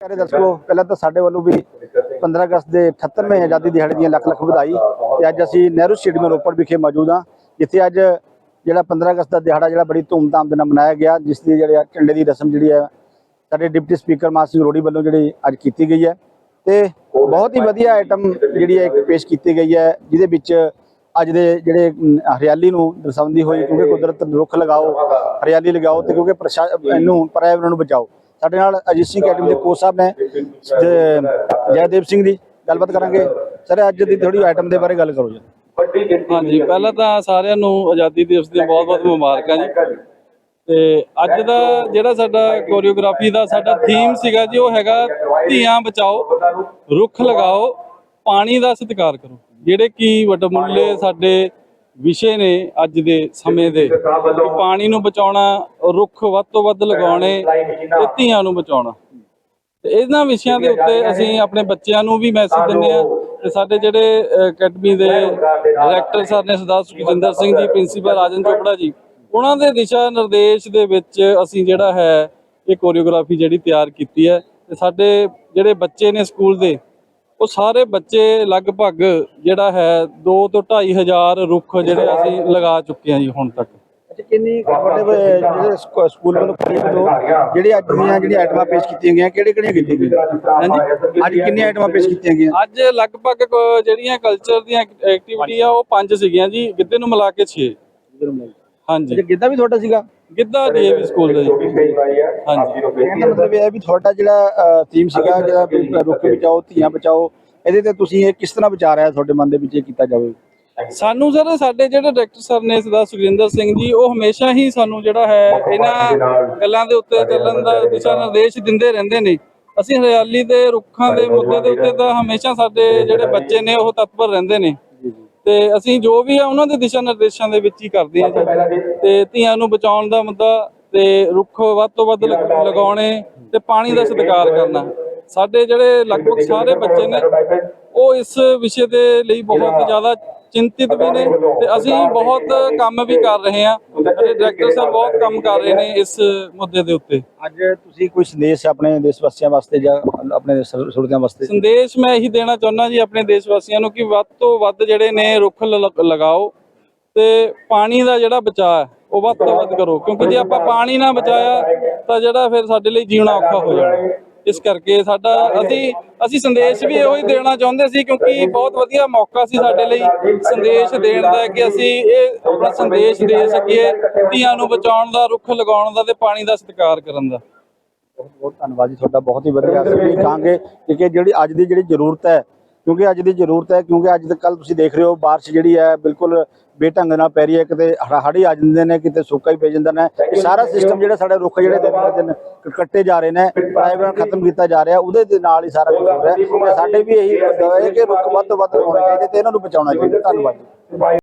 ਪਿਆਰੇ ਦਰਸ਼ਕੋ, ਪਹਿਲਾਂ ਤਾਂ ਸਾਡੇ ਵੱਲੋਂ ਵੀ 15 ਅਗਸਤ ਦੇ 78ਵੇਂ ਆਜ਼ਾਦੀ ਦਿਹਾੜੇ ਦੀਆਂ ਲੱਖ ਲੱਖ ਵਧਾਈ ਤੇ ਅੱਜ ਅਸੀਂ ਨਹਿਰੂ ਸਟੇਡੀਅਮ ਰੋਪੜ ਵਿਖੇ ਮੌਜੂਦ ਹਾਂ, ਜਿੱਥੇ ਅੱਜ ਜਿਹੜਾ 15 ਅਗਸਤ ਦਾ ਦਿਹਾੜਾ ਜਿਹੜਾ ਬੜੀ ਧੂਮਧਾਮ ਦੇ ਨਾਲ ਮਨਾਇਆ ਗਿਆ, ਜਿਸ ਦੀ ਜਿਹੜੇ ਝੰਡੇ ਦੀ ਰਸਮ ਜਿਹੜੀ ਹੈ, ਸਾਡੇ ਡਿਪਟੀ ਸਪੀਕਰ ਮਾਨ ਸਿੰਘ ਰੋੜੀ ਵੱਲੋਂ ਜਿਹੜੀ ਅੱਜ ਕੀਤੀ ਗਈ ਹੈ ਤੇ ਬਹੁਤ ਹੀ ਵਧੀਆ ਆਈਟਮ ਜਿਹੜੀ ਹੈ ਪੇਸ਼ ਕੀਤੀ ਗਈ ਹੈ, ਜਿਹਦੇ ਵਿੱਚ ਅੱਜ ਦੇ ਜਿਹੜੇ ਹਰਿਆਲੀ ਨੂੰ ਦਰਸਾਉਂਦੀ ਹੋਈ, ਕਿਉਂਕਿ ਕੁਦਰਤ ਰੁੱਖ ਲਗਾਓ, ਹਰਿਆਲੀ ਲਗਾਓ ਤੇ ਕਿਉਂਕਿ ਪ੍ਰਸ਼ਾ- ਇਹਨੂੰ ਪਰਿਆਵਰਣ ਨੂੰ ਬਚਾਓ। ਸਾਡੇ ਨਾਲ ਅਜੀਤ ਸਿੰਘ ਅਕੈਡਮੀ ਦੇ ਕੋਚ ਸਾਹਿਬ ਨੇ ਜੈਦੇਵ ਸਿੰਘ ਜੀ ਗੱਲਬਾਤ ਕਰਾਂਗੇ। ਸਰ, ਅੱਜ ਦੀ ਥੋੜੀ ਆਈਟਮ ਦੇ ਬਾਰੇ ਗੱਲ ਕਰੋ ਜੀ। ਹਾਂਜੀ, ਪਹਿਲਾਂ ਤਾਂ ਸਾਰਿਆਂ ਨੂੰ ਆਜ਼ਾਦੀ ਦਿਵਸ ਦੀਆਂ ਬਹੁਤ-ਬਹੁਤ ਮੁਬਾਰਕਾਂ ਜੀ। ਤੇ ਅੱਜ ਦਾ ਜਿਹੜਾ ਸਾਡਾ ਕੋਰੀਓਗ੍ਰਾਫੀ ਦਾ ਸਾਡਾ ਥੀਮ ਸੀਗਾ ਜੀ, ਉਹ ਹੈਗਾ ਧੀਆਂ ਬਚਾਓ, ਰੁੱਖ ਲਗਾਓ, ਪਾਣੀ ਦਾ ਸਤਿਕਾਰ ਕਰੋ। ਜਿਹੜੇ ਕਿ ਵਡਮੁੱਲੇ ਸਾਡੇ ਵਿਸ਼ੇ ਨੇ ਅੱਜ ਦੇ ਸਮੇਂ ਦੇ ਪਾਣੀ ਨੂੰ ਬਚਾਉਣਾ ਰੁੱਖ ਵੱਧ ਤੋਂ ਵੱਧ ਲਗਾਉਣੇ ਤੇ ਧੀਆਂ ਨੂੰ ਬਚਾਉਣਾ। ਤੇ ਇਹਨਾਂ ਵਿਸ਼ਿਆਂ ਦੇ ਉੱਤੇ ਅਸੀਂ ਆਪਣੇ ਬੱਚਿਆਂ ਨੂੰ ਵੀ ਮੈਸੇਜ ਦਿੰਦੇ ਆ ਤੇ ਸਾਡੇ ਜਿਹੜੇ ਅਕੈਡਮੀ ਦੇ ਡਾਇਰੈਕਟਰ ਸਰ ਨੇ ਸਰਦਾਰ ਸੁਖਜਿੰਦਰ ਸਿੰਘ ਜੀ ਪ੍ਰਿੰਸੀਪਲ ਰਾਜਨ ਚੋਪੜਾ ਜੀ ਉਹਨਾਂ ਦੇ ਦਿਸ਼ਾ ਨਿਰਦੇਸ਼ ਦੇ ਵਿੱਚ ਅਸੀਂ ਜਿਹੜਾ ਹੈ ਇਹ ਕੋਰੀਓਗ੍ਰਾਫੀ ਜਿਹੜੀ ਤਿਆਰ ਕੀਤੀ ਹੈ ਤੇ ਸਾਡੇ ਜਿਹੜੇ ਬੱਚੇ ਨੇ ਸਕੂਲ ਦੇ ਉਹ ਸਾਰੇ ਬੱਚੇ ਲਗਭਗ ਜਿਹੜਾ ਹੈ 2 ਤੋਂ 2.5 ਹਜ਼ਾਰ ਰੁੱਖ ਜਿਹੜੇ ਅਸੀਂ ਲਗਾ ਚੁੱਕੇ ਹਾਂ ਜੀ ਹੁਣ ਤੱਕ। ਕਿੰਨੀ ਜਿਹੜੇ ਸਕੂ- ਸਕੂਲ ਵੱਲੋਂ ਜਿਹੜੇ ਅੱਜ ਦੀਆਂ ਜਿਹੜੀਆਂ ਆਈਟਮਾਂ ਪੇਸ਼ ਕੀਤੀਆਂ ਗਈਆਂ ਕਿਹੜੇ ਕਿਹੜੀਆਂ ਕੀਤੀਆਂ ਗਈਆਂ? ਹਾਂਜੀ। ਅੱਜ ਕਿੰਨੀਆਂ ਆਈਟਮਾਂ ਪੇਸ਼ ਕੀਤੀਆਂ ਗਈਆਂ? ਅੱਜ ਲਗਭਗ ਜਿਹੜੀਆਂ ਕਲਚਰ ਦੀਆਂ ਐਕਟੀਵਿਟੀ ਆ ਉਹ ਪੰਜ ਸੀਗੀਆਂ ਜੀ ਗਿੱਧੇ ਨੂੰ ਮਿਲਾ ਕੇ 6 ਹਾਂਜੀ। ਗਿੱਧਾ ਵੀ ਤੁਹਾਡਾ ਸੀਗਾ? ਗਿੱਧਾ ਡੀਏਵੀ ਸਕੂਲ ਦਾ ਜੀ। ਹਾਂਜੀ। ਮਤਲਬ ਇਹ ਹੈ ਵੀ ਤੁਹਾਡਾ ਜਿਹੜਾ ਥੀਮ ਸੀਗਾ ਜਿਹੜਾ ਵੀ ਰੁੱਖ ਬਚਾਓ ਧੀਆਂ ਬਚਾਓ ਇਹਦੇ ਤੇ ਤੁਸੀਂ ਇਹ ਕਿਸ ਤਰ੍ਹਾਂ ਵਿਚਾਰ ਆਇਆ ਤੁਹਾਡੇ ਮਨ ਦੇ ਵਿੱਚ ਇਹ ਕੀਤਾ ਜਾਵੇ? ਸਾਨੂੰ ਸਰ ਸਾਡੇ ਜਿਹੜੇ ਡਾਇਰੈਕਟਰ ਸਰ ਨੇ ਸਰਦਾਰ ਸੁਖਜਿੰਦਰ ਸਿੰਘ ਜੀ ਉਹ ਹਮੇਸ਼ਾ ਹੀ ਸਾਨੂੰ ਜਿਹੜਾ ਹੈ ਇਹਨਾਂ ਗੱਲਾਂ ਦੇ ਉੱਤੇ ਚੱਲਣ ਦਾ ਦਿਸ਼ਾ ਨਿਰਦੇਸ਼ ਦਿੰਦੇ ਰਹਿੰਦੇ ਨੇ। ਅਸੀਂ ਹਰਿਆਲੀ ਦੇ ਰੁੱਖਾਂ ਦੇ ਮੁੱਦੇ ਦੇ ਉੱਤੇ ਤਾਂ ਹਮੇਸ਼ਾ ਸਾਡੇ ਜਿਹੜੇ ਬੱਚੇ ਨੇ ਉਹ ਤਤਪਰ ਰਹਿੰਦੇ ਨੇ। ਤੇ ਅਸੀਂ ਜੋ ਵੀ ਆ, ਉਹਨਾਂ ਦੇ ਦਿਸ਼ਾ ਨਿਰਦੇਸ਼ਾਂ ਦੇ ਵਿੱਚ ਹੀ ਕਰਦੇ ਹਾਂ ਜੀ। ਤੇ ਧੀਆਂ ਨੂੰ ਬਚਾਉਣ ਦਾ ਮੁੱਦਾ ਤੇ ਰੁੱਖ ਵੱਧ ਤੋਂ ਵੱਧ ਲਗਾਉਣੇ ਤੇ ਪਾਣੀ ਦਾ ਸਤਿਕਾਰ ਕਰਨਾ। ਸਾਡੇ ਜਿਹੜੇ ਲਗਭਗ ਸਾਰੇ ਬੱਚੇ ਨੇ ਉਹ ਇਸ ਵਿਸ਼ੇ ਦੇ ਲਈ ਬਹੁਤ ਜ਼ਿਆਦਾ ਚਿੰਤਿਤ ਵੀ ਨੇ ਤੇ ਅਸੀਂ ਬਹੁਤ ਕੰਮ ਵੀ ਕਰ ਰਹੇ ਹਾਂ। ਸਾਡੇ ਡਾਇਰੈਕਟਰ ਸਾਹਿਬ ਬਹੁਤ ਕੰਮ ਕਰ ਰਹੇ ਨੇ ਇਸ ਮੁੱਦੇ ਦੇ ਉੱਤੇ। ਅੱਜ ਤੁਸੀਂ ਕੋਈ ਸੰਦੇਸ਼ ਆਪਣੇ ਦੇਸ਼ ਵਾਸੀਆਂ ਵਾਸਤੇ ਜਾਂ ਆਪਣੇ ਸੁਰਤਿਆਂ ਵਾਸਤੇ? ਸੰਦੇਸ਼ ਮੈਂ ਇਹੀ ਦੇਣਾ ਚਾਹੁੰਦਾ ਜੀ ਆਪਣੇ ਦੇਸ਼ ਵਾਸੀਆਂ ਨੂੰ ਕਿ ਵੱਧ ਤੋਂ ਵੱਧ ਜਿਹੜੇ ਨੇ ਰੁੱਖ ਲਗਾਓ ਤੇ ਪਾਣੀ ਦਾ ਜਿਹੜਾ ਬਚਾਅ ਹੈ ਉਹ ਵੱਧ ਤੋਂ ਵੱਧ ਕਰੋ। ਕਿਉਂਕਿ ਜੇ ਆਪਾਂ ਪਾਣੀ ਨਾ ਬਚਾਇਆ ਤਾਂ ਜਿਹੜਾ ਫਿਰ ਸਾਡੇ ਲਈ ਜੀਣਾ ਔਖਾ ਹੋ ਜਾਣਾ। ਇਸ ਕਰਕੇ ਸਾਡਾ ਅਸੀਂ ਅਸੀਂ ਸੰਦੇਸ਼ ਵੀ ਇਹੋ ਹੀ ਦੇਣਾ ਚਾਹੁੰਦੇ ਸੀ ਕਿਉਂਕਿ ਬਹੁਤ ਵਧੀਆ ਮੌਕਾ ਸੀ ਸਾਡੇ ਲਈ ਸੰਦੇਸ਼ ਦੇਣ ਦਾ ਕਿ ਅਸੀਂ ਇਹ ਆਪਣਾ ਸੰਦੇਸ਼ ਦੇ ਸਕੀਏ ਧੀਆਂ ਨੂੰ ਬਚਾਉਣ ਦਾ, ਰੁੱਖ ਲਗਾਉਣ ਦਾ ਤੇ ਪਾਣੀ ਦਾ ਸਤਿਕਾਰ ਕਰਨ ਦਾ। ਬਹੁਤ ਬਹੁਤ ਧੰਨਵਾਦ ਜੀ ਤੁਹਾਡਾ, ਬਹੁਤ ਹੀ ਵਧੀਆ ਅਸੀਂ ਕਹਾਂਗੇ ਕਿ ਜਿਹੜੀ ਅੱਜ ਦੀ ਜਿਹੜੀ ਜ਼ਰੂਰਤ ਹੈ, ਕਿਉਂਕਿ ਅੱਜ ਦੀ ਜ਼ਰੂਰਤ ਹੈ, ਕਿਉਂਕਿ ਅੱਜ ਕੱਲ ਤੁਸੀਂ ਦੇਖ ਰਹੇ ਹੋ, ਬਾਰਿਸ਼ ਜਿਹੜੀ ਹੈ, ਬਿਲਕੁਲ ਬੇਢੰਗ ਨਾਲ ਪੈ ਰਹੀ ਹੈ, ਕਿਤੇ ਹੜ੍ਹ ਆ ਜਾਂਦੇ ਨੇ, ਕਿਤੇ ਸੋਕਾ ਹੀ ਪੈ ਜਾਂਦਾ ਨੇ। ਇਹ ਸਾਰਾ ਸਿਸਟਮ ਜਿਹੜਾ ਸਾਡੇ ਰੁੱਖ ਜਿਹੜੇ ਦਿਨ ਬ ਦਿਨ ਕੱਟੇ ਜਾ ਰਹੇ ਨੇ ਪ੍ਰਾਈਵੇਟ ਖਤਮ ਕੀਤਾ ਜਾ ਰਿਹਾ, ਉਹਦੇ ਦੇ ਨਾਲ ਹੀ ਸਾਰਾ ਕੁਝ ਹੋ ਰਿਹਾ। ਸਾਡੇ ਵੀ ਇਹੀ ਹੈ ਕਿ ਰੁੱਖ ਵੱਧ ਤੋਂ ਵੱਧ ਹੋਣੇ ਚਾਹੀਦੇ ਤੇ ਇਹਨਾਂ ਨੂੰ ਬਚਾਉਣਾ ਚਾਹੀਦਾ। ਧੰਨਵਾਦ ਜੀ।